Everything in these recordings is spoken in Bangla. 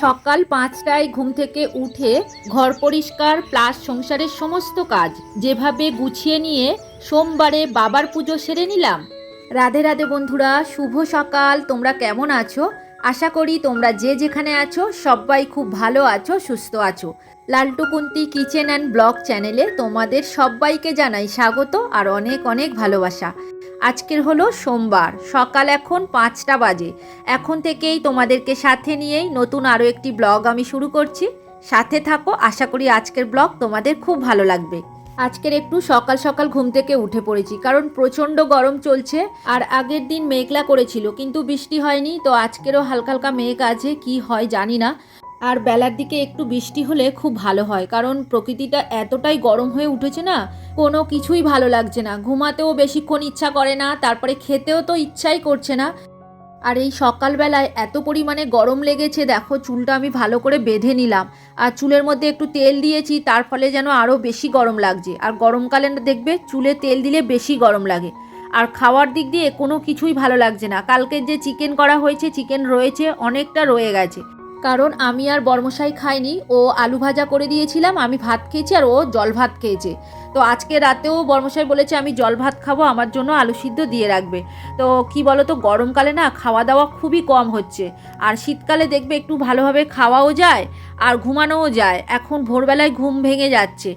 সকাল পাঁচটায় ঘুম থেকে উঠে ঘর পরিষ্কার, প্লাস সংসারের সমস্ত কাজ। যেভাবে গুছিয়ে নিয়ে সোমবারে বাবার পুজো সেরে নিলাম। রাধে রাধে বন্ধুরা, শুভ সকাল। তোমরা কেমন আছো? আশা করি তোমরা যে যেখানে আছো, সবাই খুব ভালো আছো, সুস্থ আছো। Laltu Kunti kitchen and blog চ্যানেলে তোমাদের সবাইকে জানাই স্বাগত আর অনেক অনেক ভালোবাসা। আজকের হলো সোমবার, সকাল এখন পাঁচটা বাজে। এখন থেকেই তোমাদেরকে সাথে নিয়েই নতুন আরও একটি ব্লগ আমি শুরু করছি। সাথে থাকো, আশা করি আজকের ব্লগ তোমাদের খুব ভালো লাগবে। আজকের একটু সকাল সকাল ঘুম থেকে উঠে পড়েছি, কারণ প্রচণ্ড গরম চলছে আর আগের দিন মেঘলা করেছিল, কিন্তু বৃষ্টি হয়নি, তো আজকেরও হালকা হালকা মেঘ আছে, কি হয় জানি না। আর বেলার দিকে একটু বৃষ্টি হলে খুব ভালো হয়, কারণ প্রকৃতিটা এতটাই গরম হয়ে উঠেছে না, কোনো কিছুই ভালো লাগছে না। ঘুমাতেও বেশিক্ষণ ইচ্ছা করে না, তারপরে খেতেও তো ইচ্ছাই করছে না। আর এই সকালবেলায় এত পরিমাণে গরম লেগেছে, দেখো চুলটা আমি ভালো করে বেঁধে নিলাম। আর চুলের মধ্যে একটু তেল দিয়েছি, তার ফলে যেন আরও বেশি গরম লাগছে। আর গরমকালে দেখবে, চুলে তেল দিলে বেশি গরম লাগে। আর খাওয়ার দিক দিয়ে কোনো কিছুই ভালো লাগছে না। কালকে যে চিকেন করা হয়েছে, চিকেন রয়েছে, অনেকটা রয়ে গেছে। কারণ আমি আর বর্মশাই খাইনি, ও আলু ভাজা করে দিয়েছিলাম, আমি ভাত খেয়েছি আর ও জল ভাত খেয়েছে। তো আজকে রাতেও বর্মশাই বলেছে আমি জল ভাত খাব, আমার জন্য আলু সিদ্ধ দিয়ে রাখবে। তো কি বলো তো গরমকালে না খাওয়া দাওয়া খুবই কম হচ্ছে। আর শীতকালে দেখবে একটু ভালোভাবে খাওয়াও যায় আর ঘুমানোও যায়। এখন ভোরবেলায় ঘুম ভেঙে যাচ্ছে।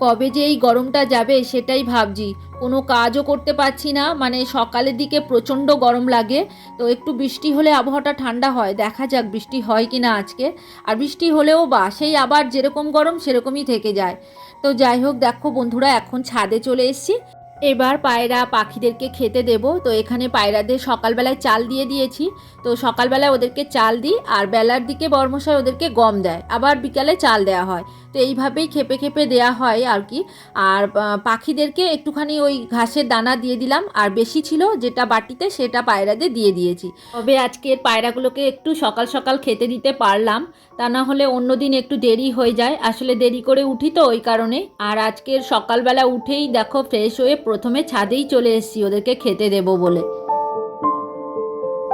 কবে যে এই গরমটা যাবে সেটাই ভাবছি। কোনো কাজও করতে পারছি না মানে সকালের দিকে প্রচণ্ড গরম লাগে। তো একটু বৃষ্টি হলে আবহাওয়াটা ঠান্ডা হয়, দেখা যাক বৃষ্টি হয় কি না আজকে। আর বৃষ্টি হলেও বা, সেই আবার যেরকম গরম সেরকমই থেকে যায়। তো যাই হোক, দেখো বন্ধুরা, এখন ছাদে চলে এসেছি। এবার পায়রা পাখিদেরকে খেতে দেব। তো এখানে পায়রাদের সকালবেলায় চাল দিয়ে দিয়েছি। তো সকালবেলায় ওদেরকে চাল দিই আর বেলার দিকে বর্মশাই ওদেরকে গম দেয়। আবার বিকালে চাল দেওয়া হয়। তো এইভাবেই খেপে খেপে দেয়া হয় আর কি। আর পাখিদেরকে একটুখানি ওই ঘাসের দানা দিয়ে দিলাম। আর বেশি ছিল যেটা বাটিতে সেটা পায়রাদের দিয়ে দিয়েছি। তবে আজকের পায়রাগুলোকে একটু সকাল সকাল খেতে দিতে পারলাম। তা না হলে অন্যদিন একটু দেরি হয়ে যায়। আসলে দেরি করে উঠি তো ওই কারণে। আর আজকের সকালবেলা উঠেই দেখো ফ্রেশ হয়ে প্রথমে ছাদেই চলে এসেছি, ওদেরকে খেতে দেবো বলে।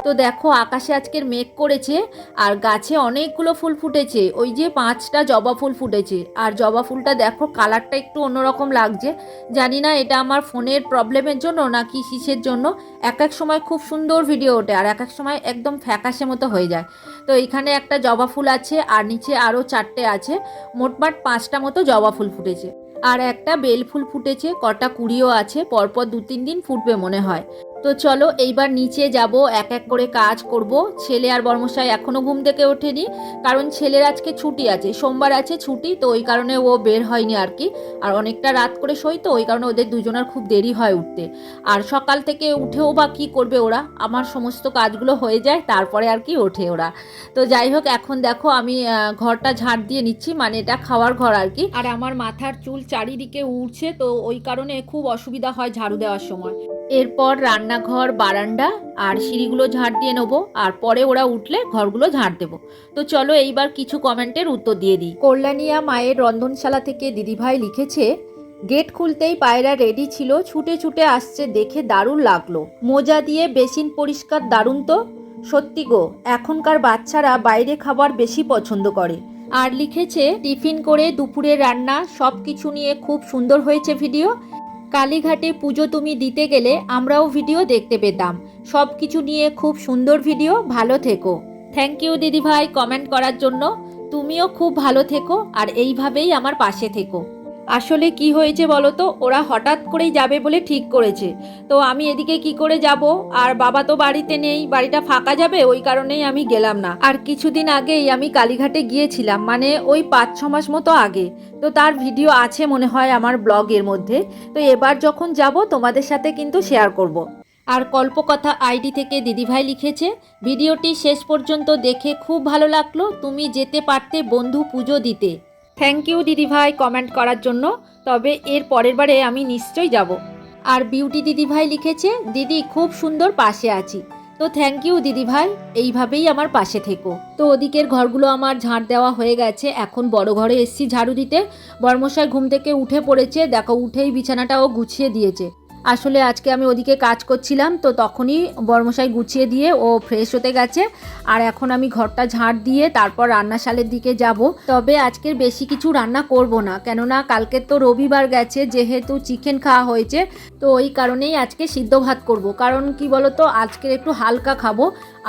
তো দেখো, আকাশে আজকের মেঘ করেছে, আর গাছে অনেকগুলো ফুল ফুটেছে। ওই যে পাঁচটা জবা ফুল ফুটেছে। আর জবা ফুলটা দেখো, কালারটা একটু অন্যরকম লাগছে। জানি না এটা আমার ফোনের প্রবলেমের জন্য নাকি কিসের জন্য। এক এক সময় খুব সুন্দর ভিডিও ওঠে, আর এক এক সময় একদম ফ্যাকাশে মতো হয়ে যায়। তো এখানে একটা জবা ফুল আছে, আর নিচে আরও চারটে আছে। মোটমাট পাঁচটা মতো জবা ফুল ফুটেছে। আর একটা বেলফুল ফুটেছে কটা কুড়িও আছে পরপর দু তিন দিন ফুটবে মনে হয়। তো চলো এইবার নিচে যাব, এক এক করে কাজ করব। ছেলে আর বর্মশাই এখনও ঘুম থেকে ওঠেনি, কারণ ছেলের আজকে ছুটি আছে, সোমবার আছে ছুটি, তো ওই কারণে ও বের হয়নি আর কি। আর অনেকটা রাত করে শোয় তো, ওই কারণে ওদের দুজনের খুব দেরি হয় উঠতে। আর সকাল থেকে উঠেও বা কী করবে ওরা? আমার সমস্ত কাজগুলো হয়ে যায়, তারপরে আর কি ওঠে ওরা। তো যাই হোক, এখন দেখো আমি ঘরটা ঝাড় দিয়ে নিচ্ছি মানে এটা খাওয়ার ঘর আর কি। আর আমার মাথার চুল চারিদিকে উড়ছে, তো ওই কারণে খুব অসুবিধা হয় ঝাড়ু দেওয়ার সময়। এরপর রান্নাঘর, বারান্দা আর সিঁড়িগুলো ঝাড় দিয়ে নেব আর পরে ওরা উঠলে ঘরগুলো ঝাড় দেবো। তো চলো এইবার কিছু কমেন্টের উত্তর দিয়ে দিই। কল্যাণিয়া মায়ের রন্ধনশালা থেকে দিদিভাই লিখেছে, গেট খুলতেই পায়রা রেডি ছিল, ছুটে ছুটে আসছে, দেখে দারুণ লাগল। মোজা দিয়ে বেসিন পরিষ্কার দারুণ তো? সত্যি গো, এখনকার বাচ্চারা বাইরে খাবার বেশি পছন্দ করে। আর লিখেছে, টিফিন করে দুপুরে রান্না সব কিছু নিয়ে খুব সুন্দর হয়েছে ভিডিও কালীঘাটে পুজো তুমি দিতে গেলে আমরাও ভিডিও দেখতে পেতাম। সব কিছু নিয়ে খুব সুন্দর ভিডিও, ভালো থেকো। থ্যাংক ইউ দিদিভাই। কমেন্ট করার জন্য তুমিও খুব ভালো থেকো আর এইভাবেই আমার পাশে থেকো। আসলে কি হয়েছে বলো তো? ওরা হঠাৎ করেই যাবে বলে ঠিক করেছে। তো আমি এদিকে কি করে যাব? আর বাবা তো বাড়িতে নেই, বাড়িটা ফাঁকা যাবে? ওই কারণেই আমি গেলাম না। আর কিছুদিন আগেই আমি কালীঘাটে গিয়েছিলাম মানে ওই পাঁচ, ছ মাস মতো আগে। তো তার ভিডিও আছে মনে হয় আমার ব্লগের মধ্যে। তো এবার যখন যাব, তোমাদের সাথে কিন্তু শেয়ার করব। আর কল্পকথা আইডি থেকে দিদিভাই লিখেছে, ভিডিওটি শেষ পর্যন্ত দেখে খুব ভালো লাগল। তুমি যেতে পারতে বন্ধু পুজো দিতে। থ্যাংক ইউ দিদিভাই কমেন্ট করার জন্য। তবে এর পরের বারে আমি নিশ্চয়ই যাব। আর বিউটি দিদিভাই লিখেছে, দিদি, খুব সুন্দর পাশে আছি। তো থ্যাংক ইউ দিদিভাই, এইভাবেই আমার পাশে থেকো। তো ওদিকের ঘরগুলো আমার ঝাড় দেওয়া হয়ে গেছে। এখন বড় ঘরে এসছি ঝাড়ু দিতে। বর্মশাই ঘুম থেকে উঠে পড়েছে। দেখো, উঠেই বিছানাটাও গুছিয়ে দিয়েছে। আসলে আজকে আমি ওদিকে কাজ করছিলাম, তো তখনই বর্মশাই গুছিয়ে দিয়ে ও ফ্রেশ হতে গেছে। আর এখন আমি ঘরটা ঝাঁট দিয়ে তারপর রান্নাশালের দিকে যাব। তবে আজকের বেশি কিছু রান্না করব না, কেননা কালকে তো রবিবার গেছে, যেহেতু চিকেন খাওয়া হয়েছে, তো ওই কারণেই আজকে সিদ্ধ ভাত করব। কারণ কি বলতো আজকের একটু হালকা খাব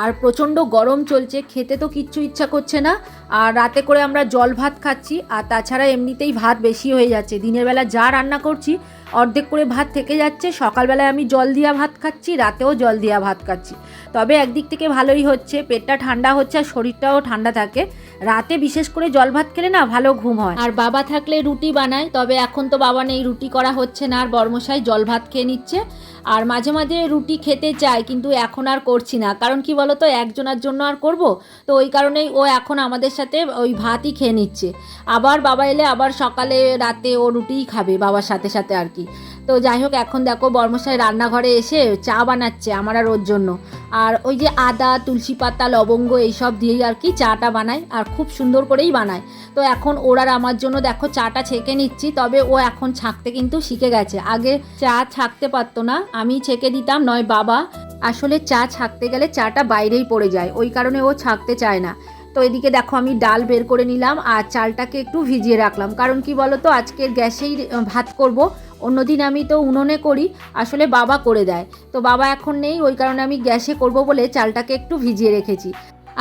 আর প্রচণ্ড গরম চলছে, খেতে তো কিচ্ছু ইচ্ছা করছে না। আর রাতে করে আমরা জল ভাত খাচ্ছি, আর তাছাড়া এমনিতেই ভাত বেশি হয়ে যাচ্ছে। দিনের বেলা যা রান্না করছি, অর্ধেক করে ভাত থেকে যাচ্ছে। সকালবেলায় আমি জল দিয়া ভাত খাচ্ছি, রাতেও জল দিয়া ভাত খাচ্ছি। তবে একদিক থেকে ভালোই হচ্ছে, পেটটা ঠান্ডা হচ্ছে আর শরীরটাও ঠান্ডা থাকে। রাতে বিশেষ করে জল ভাত খেলে না ভালো ঘুম হয়। আর বাবা থাকলে রুটি বানায়, তবে এখন তো বাবা নেই, রুটি করা হচ্ছে না, আর বর্মশাই জল ভাত খেয়ে নিচ্ছে। আর মাঝে মাঝে রুটি খেতে চাই কিন্তু এখন আর করছি না। কারণ কি বলতো, একজনের জন্য আর করব? তো ওই কারণেই ও এখন আমাদের সাথে ওই ভাতই খেয়ে নিচ্ছে। আবার বাবা এলে আবার সকালে রাতে ও রুটিই খাবে, বাবার সাথে সাথে আর কি। তো যাই হোক, এখন দেখো বর্মশাই রান্নাঘরে এসে চা বানাচ্ছে আমার আর ওর জন্য। আর ওই যে আদা, তুলসী পাতা, লবঙ্গ এইসব দিয়েই আর কি চাটা বানায় আর খুব সুন্দর করেই বানায়। তো এখন ওর আর আমার জন্য দেখো চাটা ছেঁকে নিচ্ছি, তবে ও এখন ছাঁকতে কিন্তু শিখে গেছে। আগে চা ছাঁকতে পারতো না, আমি ছেঁকে দিতাম, নয় বাবা। আসলে চা ছাঁকতে গেলে চাটা বাইরেই পড়ে যায়, ওই কারণে ও ছাঁকতে চায় না। তো এদিকে দেখো আমি ডাল বের করে নিলাম আর চালটাকে একটু ভিজিয়ে রাখলাম। কারণ কি বলো তো আজকের গ্যাসেই ভাত করব। অন্যদিন আমি তো উনুনে করি, আসলে বাবা করে দেয়। তো বাবা এখন নেই, ওই কারণে আমি গ্যাসে করব বলে চালটাকে একটু ভিজিয়ে রেখেছি।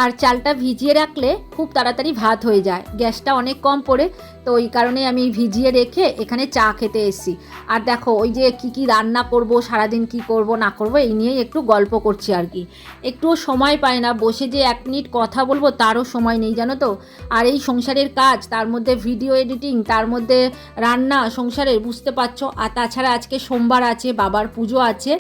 আর চালটা ভিজিয়ে রাখলে খুব তাড়াতাড়ি ভাত হয়ে যায়। গ্যাসটা অনেক কম পড়ে, তো ওই কারণে আমি ভিজিয়ে রেখে এখানে চা খেতে এসেছি। আর দেখো, ওই যে কি কি রান্না করব, সারাদিন কি করব, না করব, এই নিয়েই একটু গল্প করছি আর কি। একটুও সময় পায় না, বসে যে এক মিনিট কথা বলব তারও সময় নেই, জানো তো? আর এই সংসারের কাজ, তার মধ্যে ভিডিও এডিটিং, তার মধ্যে রান্না, সংসারের, বুঝতে পারছ? আর তাছাড়া আজকে সোমবার আছে, বাবার পুজো আছে,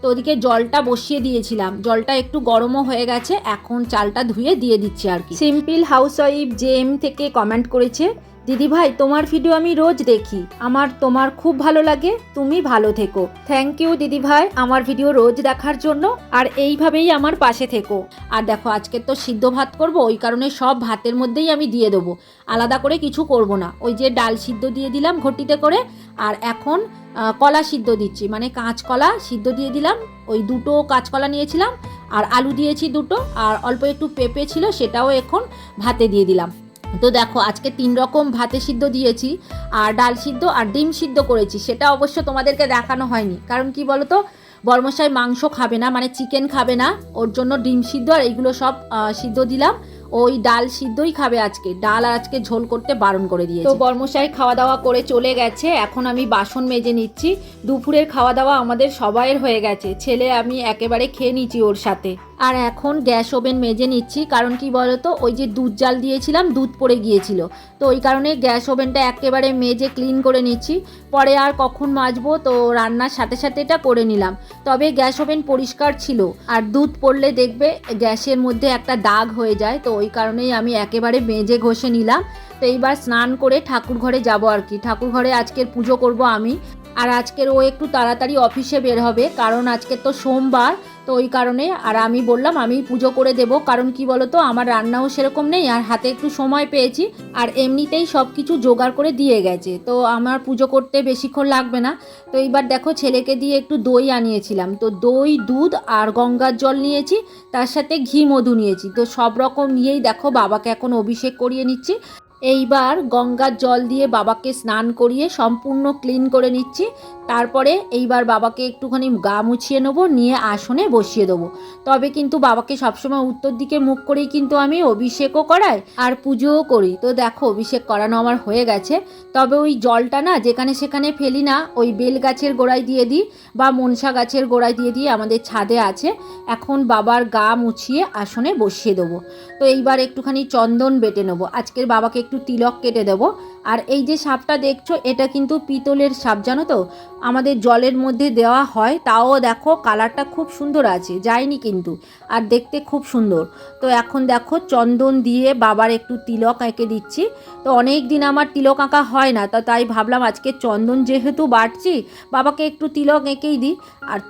তো ওদিকে জলটা বসিয়ে দিয়েছিলাম। জলটা একটু গরমও হয়ে গেছে, এখন চালটা ধুয়ে দিয়ে দিচ্ছে আর কি। সিম্পল হাউস ওয়াইফ জেম থেকে কমেন্ট করেছে দিদি ভাই তোমার ভিডিও আমি রোজ দেখি। আমার, তোমার খুব ভালো লাগে। তুমি ভালো থেকো। থ্যাংক ইউ দিদি ভাই আমার ভিডিও রোজ দেখার জন্য। আর এইভাবেই আমার পাশে থেকো। আর দেখো, আজকে তো সিদ্ধ ভাত করব, ওই কারণে সব ভাতের মধ্যেই আমি দিয়ে দেবো। আলাদা করে কিছু করব না। ওই যে ডাল সিদ্ধ দিয়ে দিলাম ঘটিতে করে, আর এখন কলা সিদ্ধ দিচ্ছি। মানে কাঁচকলা সিদ্ধ দিয়ে দিলাম। ওই দুটো কাঁচকলা নিয়েছিলাম, আর আলু দিয়েছি দুটো, আর অল্প একটু পেঁপে ছিল, সেটাও এখন ভাতে দিয়ে দিলাম। তো দেখো, আজকে তিন রকম ভাতে সিদ্ধ দিয়েছি, আর ডাল সিদ্ধ আর ডিম সিদ্ধ করেছি, সেটা অবশ্য তোমাদেরকে দেখানো হয়নি। কারণ কি বলো তো বর্মশাই মাংস খাবে না মানে চিকেন খাবে না, ওর জন্য ডিম সিদ্ধ আর এইগুলো সব সিদ্ধ দিলাম। ওই ডাল সিদ্ধই খাবে আজকে, ডাল আর আজকে ঝোল করতে বারণ করে দিয়েছে। তো বর্মশাই খাওয়া দাওয়া করে চলে গেছে, এখন আমি বাসন মেজে নিচ্ছি। দুপুরের খাওয়া দাওয়া আমাদের সবাইয়ের হয়ে গেছে, ছেলে আমি একেবারে খেয়ে নিচ্ছি ওর সাথে। আর এখন গ্যাস ওভেন মেজে নিচ্ছি, কারণ কি বলতো, ওই যে দুধ জাল দিয়েছিলাম, দুধ পড়ে গিয়েছিল। তো ওই কারণে গ্যাস ওভেনটা একেবারে মেজে ক্লিন করে নিচ্ছি। পরে আর কখন মাজবো, তো রান্নার সাথে সাথে এটা করে নিলাম। তবে গ্যাস ওভেন পরিষ্কার ছিল, আর দুধ পড়লে দেখবে গ্যাসের মধ্যে একটা দাগ হয়ে যায়, তো ওই কারণেই আমি একেবারে মেজে ঘষে নিলাম। তো এইবার স্নান করে ঠাকুর ঘরে যাব আর কি। ঠাকুর ঘরে আজকের পুজো করব আমি। আর আজকের ও একটু তাড়াতাড়ি অফিসে বের হবে, কারণ আজকে তো সোমবার, তো ওই কারণে, আর আমি বললাম আমি পুজো করে দেব, কারণ কি বলতো, আমার রান্নাও সেরকম নেই, আর হাতে একটু সময় পেয়েছি, আর এমনিতেই সব কিছু জোগাড় করে দিয়ে গেছে, তো আমার পুজো করতে বেশিক্ষণ লাগবে না, তো এইবার দেখো ছেলেকে দিয়ে একটু দই আনিয়েছিলাম, তো দই, দুধ আর গঙ্গার জল নিয়েছি, তার সাথে ঘি মধু নিয়েছি, তো সব রকম নিয়েই দেখো বাবাকে এখন অভিষেক করিয়ে নিচ্ছি এইবার গঙ্গার জল দিয়ে বাবাকে স্নান করিয়ে সম্পূর্ণ ক্লিন করে নিচ্ছি। তারপরে এইবার বাবাকে একটুখানি গা মুছিয়ে নেব, নিয়ে আসনে বসিয়ে দেবো। তবে কিন্তু বাবাকে সবসময় উত্তর দিকে মুখ করেই কিন্তু আমি অভিষেকও করাই আর পুজোও করি। তো দেখো, অভিষেক করানো আমার হয়ে গেছে। তবে ওই জলটা না, যেখানে সেখানে ফেলি না, ওই বেল গাছের গোড়ায় দিয়ে দিই বা মনসা গাছের গোড়ায় দিয়ে দিই, আমাদের ছাদে আছে। এখন বাবার গা মুছিয়ে আসনে বসিয়ে দেবো। তো এইবার একটুখানি চন্দন বেটে নেব। আজকের বাবাকে একটু তিলক কেটে দেবো। আর এই যে সাপটা দেখছ, এটা কিন্তু পিতলের সাপ, জানো তো? আমাদের জলের মধ্যে দেওয়া হয়, তাও দেখো কালারটা খুব সুন্দর আছে, যায়নি কিন্তু, আর দেখতে খুব সুন্দর। তো এখন দেখো চন্দন দিয়ে বাবার একটু তিলক এঁকে দিচ্ছি। তো অনেক দিন আমার তিলক আঁকা হয় না, তো তাই ভাবলাম আজকে চন্দন যেহেতু বাটছি বাবাকে একটু তিলক এঁকেই দিই। আর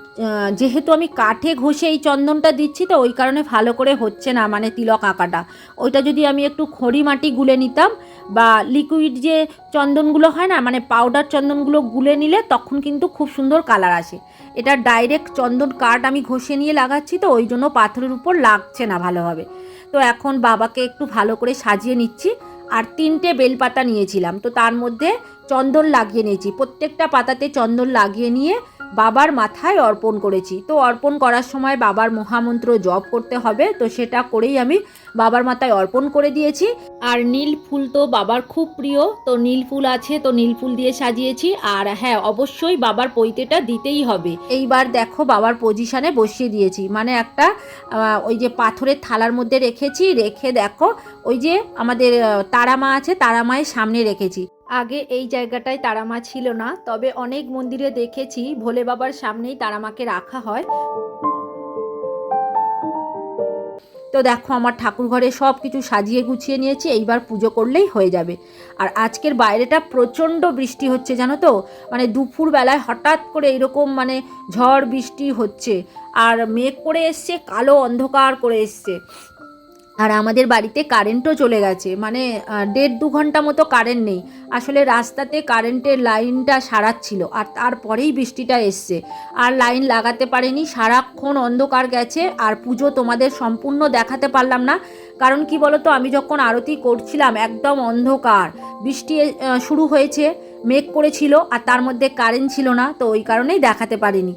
যেহেতু আমি কাঠে ঘষে এই চন্দনটা দিচ্ছি, তো ওই কারণে ভালো করে হচ্ছে না মানে তিলক আঁকাটা। ওইটা যদি আমি একটু খড়ি মাটি গুলে নিতাম বা লিকুইড যে চন্দনগুলো হয় না মানে পাউডার চন্দনগুলো গুলে নিলে তখন কিন্তু খুব সুন্দর কালার আসে। এটা ডাইরেক্ট চন্দন কাঠ আমি ঘষে নিয়ে লাগাচ্ছি তো, ওই জন্য পাথরের উপর লাগছে না ভালোভাবে। তো এখন বাবাকে একটু ভালো করে সাজিয়ে নিচ্ছি। আর তিনটে বেলপাতা নিয়েছিলাম, তো তার মধ্যে চন্দন লাগিয়ে নিয়েছি। প্রত্যেকটা পাতাতে চন্দন লাগিয়ে নিয়ে বাবার মাথায় অর্পণ করেছি। তো অর্পণ করার সময় বাবার মহামন্ত্র জপ করতে হবে। তো সেটা করেই আমি বাবার মাথায় অর্পণ করে দিয়েছি। আর নীল ফুল তো বাবার খুব প্রিয়। তো নীল ফুল আছে, তো নীল ফুল দিয়ে সাজিয়েছি। আর হ্যাঁ অবশ্যই বাবার পৈতেটা দিতেই হবে। এইবার দেখো বাবার পজিশানে বসিয়ে দিয়েছি। মানে একটা ওই যে পাথরের থালার মধ্যে রেখেছি। রেখে দেখো, ওই যে আমাদের তারা মা আছে তারা মায়ের সামনে রেখেছি। আগে এই জায়গাটায় তারামা ছিল না, তবে অনেক মন্দিরে দেখেছি ভোলে বাবার সামনেই তারামাকে রাখা হয়। তো দেখো, আমার ঠাকুর ঘরে সব কিছু সাজিয়ে গুছিয়ে নিয়েছি, এইবার পুজো করলেই হয়ে যাবে। আর আজকের বাইরেটা প্রচণ্ড বৃষ্টি হচ্ছে, জানো তো? মানে দুপুর বেলায় হঠাৎ করে এরকম মানে ঝড় বৃষ্টি হচ্ছে, আর মেঘ করে এসছে, কালো অন্ধকার করে এসছে। আর আমাদের বাড়িতে কারেন্টও চলে গেছে। মানে দেড় দু ঘণ্টা মতো কারেন্ট নেই। আসলে রাস্তাতে কারেন্টের লাইনটা সারাচ্ছিল, আর তারপরেই বৃষ্টিটা এসছে। আর লাইন লাগাতে পারেনি, সারাক্ষণ অন্ধকার গেছে, আর পুজো তোমাদের সম্পূর্ণ দেখাতে পারলাম না। কারণ কি বলতো, আমি যখন আরতি করছিলাম, একদম অন্ধকার। বৃষ্টি শুরু হয়েছে, মেঘ করেছিল, আর তার মধ্যে কারেন্ট ছিল না, তো ওই কারণেই দেখাতে পারিনি।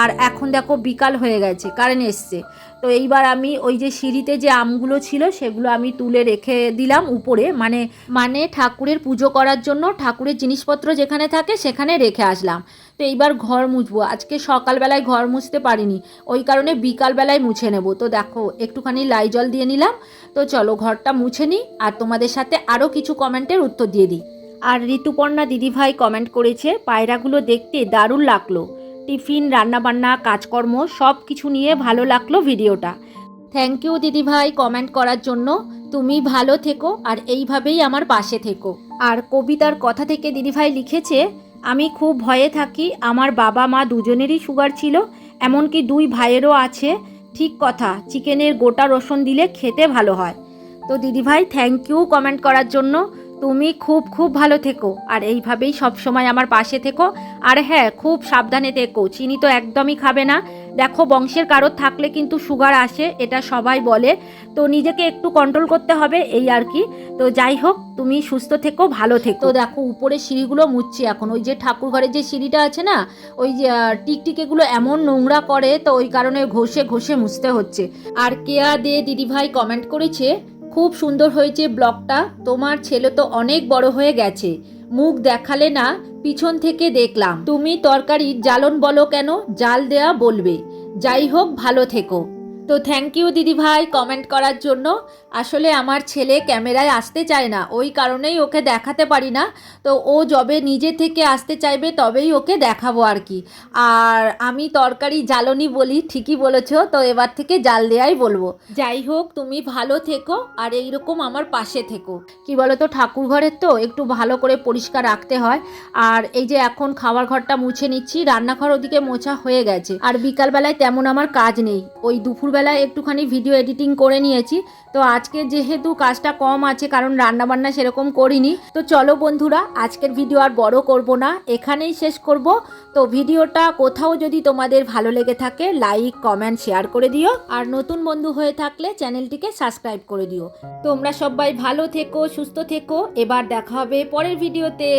আর এখন দেখো, বিকাল হয়ে গেছে কারেন্ট এসছে। তো এইবার আমি ওই যে সিঁড়িতে যে আমগুলো ছিল, সেগুলো আমি তুলে রেখে দিলাম উপরে। মানে মানে ঠাকুরের পুজো করার জন্য ঠাকুরের জিনিসপত্র যেখানে থাকে সেখানে রেখে আসলাম। তো এইবার ঘর মুছবো। আজকে সকালবেলায় ঘর মুছতে পারিনি। ওই কারণে বিকালবেলায় মুছে নেব। তো দেখো, একটুখানি লাই জল দিয়ে নিলাম। তো চলো ঘরটা মুছে নিই। আর তোমাদের সাথে আরও কিছু কমেন্টের উত্তর দিয়ে দিই। আর ঋতুপর্ণা দিদিভাই কমেন্ট করেছে, পায়রাগুলো দেখতে দারুণ লাগল। টিফিন, রান্নাবান্না, কাজকর্ম সব কিছু নিয়ে ভালো লাগল ভিডিওটা। থ্যাংক ইউ দিদিভাই কমেন্ট করার জন্য। তুমি ভালো থেকো আর এইভাবেই আমার পাশে থেকো। আর কবিতার কথা থেকে দিদিভাই লিখেছে, আমি খুব ভয়ে থাকি, আমার বাবা মা দুজনেরই সুগার ছিল, এমনকি দুই ভাইয়েরও আছে। ঠিক কথা, চিকেনের গোটা রসুন দিলে খেতে ভালো হয়। তো দিদিভাই থ্যাংক ইউ কমেন্ট করার জন্য। তুমি খুব খুব ভালো থেকো। আর এইভাবেই সব সময় আমার পাশে থেকো। আর হ্যাঁ খুব সাবধানে থেকো। চিনি তো একদমই খাবে না। দেখো, বংশের কারোর থাকলে কিন্তু সুগার আসে, এটা সবাই বলে। তো নিজেকে একটু কন্ট্রোল করতে হবে, এই আর কি। তো যাই হোক, তুমি সুস্থ থেকো, ভালো থেকো। তো দেখো, উপরে সিঁড়িগুলো মুছছি এখন। ওই যে ঠাকুর ঘরের যে সিঁড়িটা আছে না, ওই যে টিকটিকেগুলো এমন নোংরা করে, তো ওই কারণে ঘষে ঘষে মুছতে হচ্ছে। আর কেয়া দে দিদিভাই কমেন্ট করেছে খুব সুন্দর হয়েছে ব্লকটা তোমার ছেলে তো অনেক বড় হয়ে গেছে। মুখ দেখালে না, পিছন থেকে দেখলাম। তুমি তরকারির জ্বালন বলো কেন? জাল দেয়া বলবে। যাই হোক, ভালো থেকো। তো থ্যাংক ইউ দিদি ভাই কমেন্ট করার জন্য। আসলে আমার ছেলে ক্যামেরায় আসতে চায় না, ওই কারণেই ওকে দেখাতে পারি না। তো ও যবে নিজে থেকে আসতে চাইবে, তবেই ওকে দেখাবো আর কি। আর আমি তরকারি জ্বালনি বলি, ঠিকই বলেছ, তো এবার থেকে জাল দেয়াই বলব। যাই হোক, তুমি ভালো থেকো, আর এইরকম আমার পাশে থেকো। কি বলো তো ঠাকুর ঘরের তো একটু ভালো করে পরিষ্কার রাখতে হয়। আর এই যে এখন খাবার ঘরটা মুছে নিচ্ছি, রান্নাঘর ওদিকে মোছা হয়ে গেছে। আর বিকালবেলায় তেমন আমার কাজ নেই। ওই দুপুরবেলায় একটুখানি ভিডিও এডিটিং করে নিয়েছি। তো আজকে যেহেতু কাজটা কম আছে, কারণ রান্নাবান্না সেরকম করিনি, তো চলো বন্ধুরা, আজকের ভিডিও আর বড় করব না, এখানেই শেষ করব। তো ভিডিওটা কোথাও যদি তোমাদের ভালো লেগে থাকে লাইক কমেন্ট শেয়ার করে দিও। আর নতুন বন্ধু হয়ে থাকলে চ্যানেলটিকে সাবস্ক্রাইব করে দিও। তোমরা সবাই ভালো থেকো, সুস্থ থেকো। এবার দেখা হবে পরের ভিডিওতে